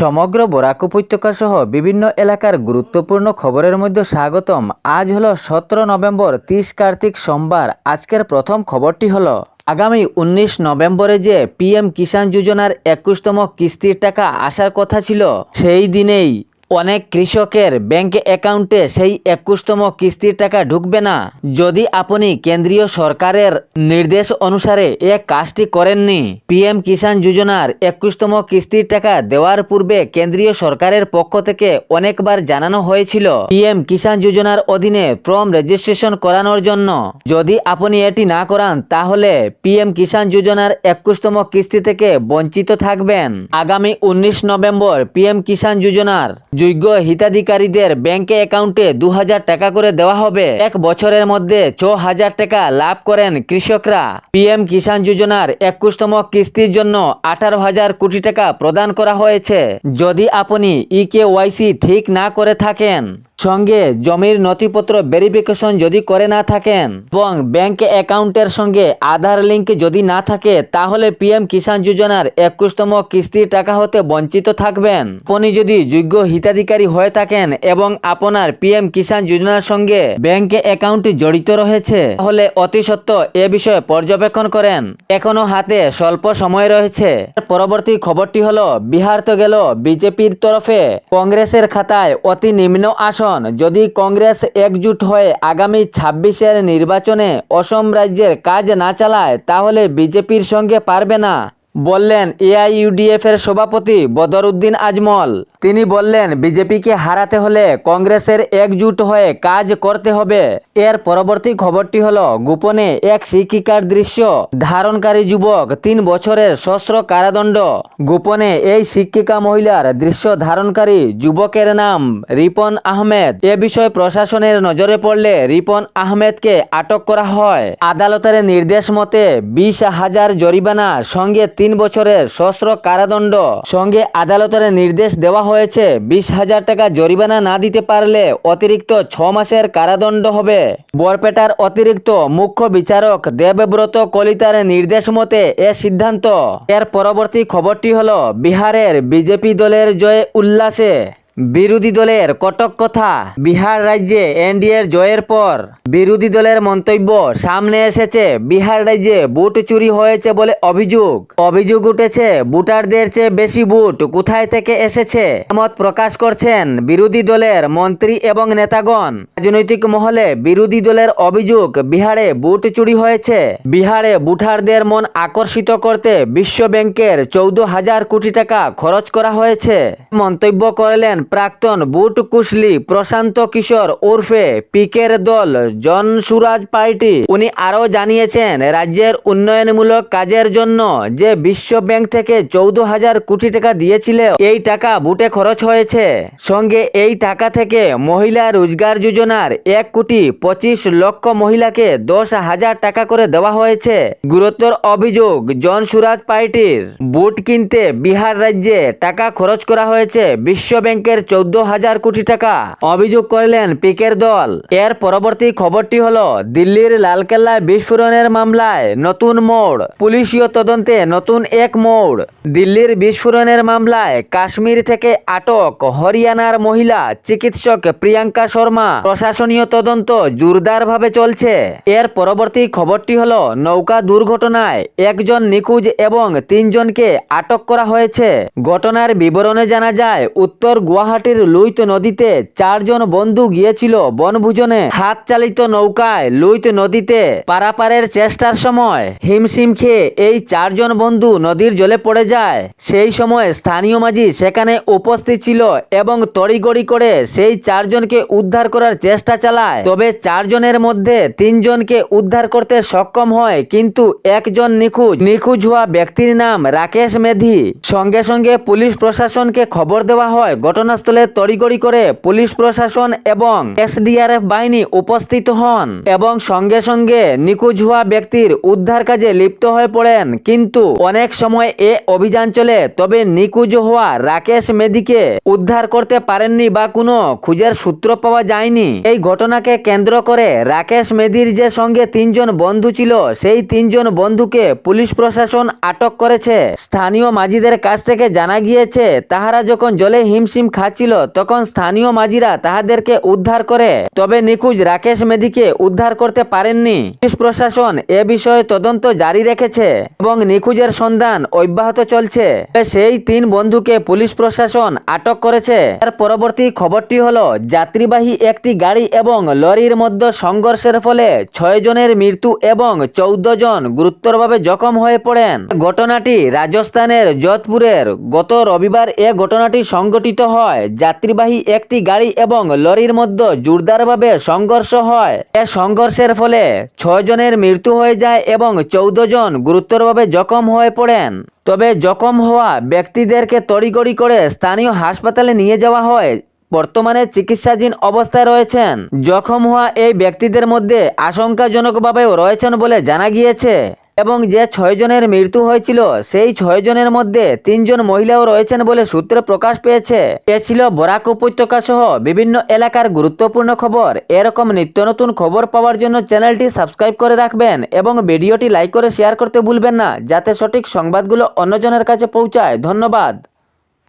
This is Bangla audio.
সমগ্র বরাক উপত্যকা সহ বিভিন্ন এলাকার গুরুত্বপূর্ণ খবরের মধ্যে স্বাগতম। আজ হলো সতেরো নভেম্বর, তিরিশ কার্তিক সোমবার। আজকের প্রথম খবরটি হলো, আগামী উনিশ নভেম্বরে যে পিএম কিষাণ যোজনার একুশতম কিস্তির টাকা আসার কথা ছিল, সেই দিনেই অনেক কৃষকের ব্যাংক অ্যাকাউন্টে সেই একুশতম কিস্তির টাকা ঢুকবে না। যদি আপনি কেন্দ্রীয় সরকারের নির্দেশ অনুসারে এ কাজটি করেননি, পিএম কিষাণ যোজনার একুশতম কিস্তির টাকা দেওয়ার পূর্বে কেন্দ্রীয় সরকারের পক্ষ থেকে অনেকবার জানানো হয়েছিল পিএম কিষাণ যোজনার অধীনে ফর্ম রেজিস্ট্রেশন করানোর জন্য। যদি আপনি এটি না করান, তাহলে পিএম কিষাণ যোজনার একুশতম কিস্তি থেকে বঞ্চিত থাকবেন। আগামী উনিশ নভেম্বর পিএম কিষাণ যোজনার যোগ্য হিতাধিকারীদের ব্যাংকে অ্যাকাউন্টে দু হাজার টাকা করে দেওয়া হবে। এক বছরের মধ্যে ছ হাজার টাকা লাভ করেন কৃষকরা। পিএম কিষাণ যোজনার একুশতম কিস্তির জন্য আঠারো হাজার কোটি টাকা প্রদান করা হয়েছে। যদি আপনি ই কে ঠিক না করে থাকেন সঙ্গে জমির নথিপত্র ভেরিফিকেশন যদি করে না থাকেন এবং ব্যাংক অ্যাকাউন্টের সঙ্গে আধার লিঙ্ক যদি না থাকে, তাহলে পিএম কিষাণ যোজনার একুশতম কিস্তির টাকা হতে বঞ্চিত থাকবেন। আপনি যদি যোগ্য হিতাধিকারী হয়ে থাকেন এবং আপনার পিএম কিষাণ যোজনার সঙ্গে ব্যাংক অ্যাকাউন্ট জড়িত রয়েছে, তাহলে অতি সত্ত্ব এ বিষয়ে পর্যবেক্ষণ করেন। এখনও হাতে স্বল্প সময় রয়েছে। পরবর্তী খবরটি হলো, বিহার তো গেল বিজেপির তরফে। কংগ্রেসের খাতায় অতি নিম্ন আসন যদি কংগ্রেস একজুট হয়ে আগামী ছাব্বিশের নির্বাচনে অসম রাজ্যের কাজ না চালায়, তাহলে বিজেপির সঙ্গে পারবে না। বললেন এআইইউডিএফ এর সভাপতি বদরউদ্দিন আজমল। তিনি বললেন, বিজেপিকে হারাতে হলে কংগ্রেসের একজুট হয়ে কাজ করতে হবে। এর পরবর্তী খবরটি হলো, গোপনে এক শিক্ষিকার দৃশ্য। ধারণকারী যুবক তিন বছরের সশ্র কারাদণ্ড। গোপনে এই শিক্ষিকা মহিলার দৃশ্য ধারণকারী যুবকের নাম রিপন আহমেদ। এ বিষয়ে প্রশাসনের নজরে পড়লে রিপন আহমেদকে আটক করা হয়। আদালতের নির্দেশ মতে বিশ হাজার জরিমানা সঙ্গে তিন বছরের সশ্র কারাদণ্ড। সঙ্গে আদালতের নির্দেশ দেওয়া হয়েছে, বিশ হাজার টাকা জরিমানা না দিতে পারলে অতিরিক্ত ছ মাসের কারাদণ্ড হবে। বরপেটার অতিরিক্ত মুখ্য বিচারক দেবব্রত কলিতার নির্দেশ মতে এ সিদ্ধান্ত। এর পরবর্তী খবরটি হল বিহারের বিজেপি দলের জয়ে উল্লাসে। বিরোধী দলের কটক কথা। বিহার রাজ্যে এনডিএর জয়ের পর বিরোধী দলের মন্তব্য সামনে এসেছে। বিহার রাজ্যে বুট চুরি হয়েছে বলে অভিযোগ। অভিযোগ উঠেছে, ভোটারদের চেয়ে বেশি বুট কোথায় থেকে এসেছে? মত প্রকাশ করছেন বিরোধী দলের মন্ত্রী এবং নেতাগণ। রাজনৈতিক মহলে বিরোধী দলের অভিযোগ, বিহারে বুট চুরি হয়েছে। বিহারে ভোটারদের মন আকর্ষিত করতে বিশ্ব ব্যাংকের চৌদ্দ হাজার কোটি টাকা খরচ করা হয়েছে। মন্তব্য করলেন প্রাক্তন বুট কুশলি প্রশান্ত কিশোর ওরফে পিকের দল জন সুরাজ পার্টি। উনি আরও জানিয়েছেন, রাজ্যের উন্নয়নমূলক কাজের জন্য যে বিশ্ব ব্যাংক থেকে চৌদ্দ হাজার কোটি টাকা দিয়েছিল এই টাকা বুটে খরচ হয়েছে। সঙ্গে এই টাকা থেকে মহিলা রোজগার যোজনার এক কোটি পঁচিশ লক্ষ মহিলাকে দশ হাজার টাকা করে দেওয়া হয়েছে। গুরুত্বর অভিযোগ, জন সুরাজ পার্টির বুট কিনতে বিহার রাজ্যে টাকা খরচ করা হয়েছে বিশ্ব ব্যাংকের চৌদ্দ হাজার কোটি টাকা অভিযোগ করলেন পিকের দল। এর পরবর্তী খবরটি হল, দিল্লির লালকেল্লা বিস্ফোরণের মামলায় নতুন মোড়, পুলিশীয় তদন্তে নতুন এক মোড়। দিল্লির বিস্ফোরণের মামলায় কাশ্মীর থেকে আটক হরিয়ানার মহিলা চিকিৎসক প্রিয়াঙ্কা শর্মা। প্রশাসনীয় তদন্ত জোরদারভাবে চলছে। এর পরবর্তী খবরটি হল, নৌকা দুর্ঘটনায় একজন নিখোঁজ এবং তিনজনকে আটক করা হয়েছে। ঘটনার বিবরণে জানা যায়, উত্তর গুয়াহাটির লুইত নদীতে চারজন বন্ধু গিয়েছিল বনভোজনে। হাত চালিত নৌকায় লুইত নদীতে পারাপারের চেষ্টার সময় হিমশিম খেয়ে এই চারজন বন্ধু নদীর জলে পড়ে যায়। সেই সময় স্থানীয় মাঝি সেখানে উপস্থিত ছিল এবং তড়িগড়ি করে সেই চারজনকে উদ্ধার করার চেষ্টা চালায়। তবে চারজনের মধ্যে তিনজনকে উদ্ধার করতে সক্ষম হয়, কিন্তু একজন নিখোঁজ। নিখোঁজ হওয়া ব্যক্তির নাম রাকেশ মেধি। সঙ্গে সঙ্গে পুলিশ প্রশাসনকে খবর দেওয়া হয়, ঘটনা ঘটনাস্থলে তড়িগড়ি করে পুলিশ প্রশাসন এবং এসডিআরএফ বাহিনী উপস্থিত হন এবং সঙ্গে সঙ্গে নিখোঁজ হওয়া ব্যক্তির উদ্ধার কাজে লিপ্ত হয়ে পড়েন। কিন্তু অনেক সময় এ অভিযান চলে, তবে নিখোঁজ হওয়া রাকেশ মেদিকে উদ্ধার করতে পারেননি বা কোনো খুঁজের সূত্র পাওয়া যায়নি। এই ঘটনাকে কেন্দ্র করে রাকেশ মেদির যে সঙ্গে তিনজন বন্ধু ছিল, সেই তিনজন বন্ধুকে পুলিশ প্রশাসন আটক করেছে। স্থানীয় মাঝিদের কাছ থেকে জানা গিয়েছে, তাহারা যখন জলে হিমশিম খাচ্ছিল, তখন স্থানীয় মাঝিরা তাহাদেরকে উদ্ধার করে। তবে নিখোঁজ রাকেশ মেধিকে উদ্ধার করতে পারেননি। পুলিশ প্রশাসন এ বিষয়ে তদন্ত জারি রেখেছে এবং নিখোঁজের সন্ধান অব্যাহত চলছে। সেই তিন বন্ধুকে পুলিশ প্রশাসন আটক করেছে। তার পরবর্তী খবরটি হলো, যাত্রীবাহী একটি গাড়ি এবং লরির মধ্যে সংঘর্ষের ফলে ছয় জনের মৃত্যু এবং চৌদ্দ জন গুরুতরভাবে জখম হয়ে পড়েন। ঘটনাটি রাজস্থানের যোধপুরের গত রবিবার এ ঘটনাটি সংঘটিত হয়। যাত্রীবাহী একটি গাড়ি এবং লরির মধ্যে জোরদারভাবে সংঘর্ষ হয়। এ সংঘর্ষের ফলে ছয় জনের মৃত্যু হয়ে যায় এবং চৌদ্দ জন গুরুতরভাবে জখম হয়ে পড়েন। তবে জখম হওয়া ব্যক্তিদেরকে তড়িগড়ি করে স্থানীয় হাসপাতালে নিয়ে যাওয়া হয়। বর্তমানে চিকিৎসাধীন অবস্থায় রয়েছেন। জখম হওয়া এই ব্যক্তিদের মধ্যে আশঙ্কাজনকভাবেও রয়েছেন বলে জানা গিয়েছে। এবং যে ছয়জনের মৃত্যু হয়েছিল, সেই ছয়জনের মধ্যে তিনজন মহিলাও রয়েছেন বলে সূত্রে প্রকাশ পেয়েছে। এ ছিল বরাক উপত্যকা সহ বিভিন্ন এলাকার গুরুত্বপূর্ণ খবর। এরকম নিত্য নতুন খবর পাওয়ার জন্য চ্যানেলটি সাবস্ক্রাইব করে রাখবেন এবং ভিডিওটি লাইক করে শেয়ার করতে ভুলবেন না, যাতে সঠিক সংবাদগুলো অন্যজনের কাছে পৌঁছায়। ধন্যবাদ।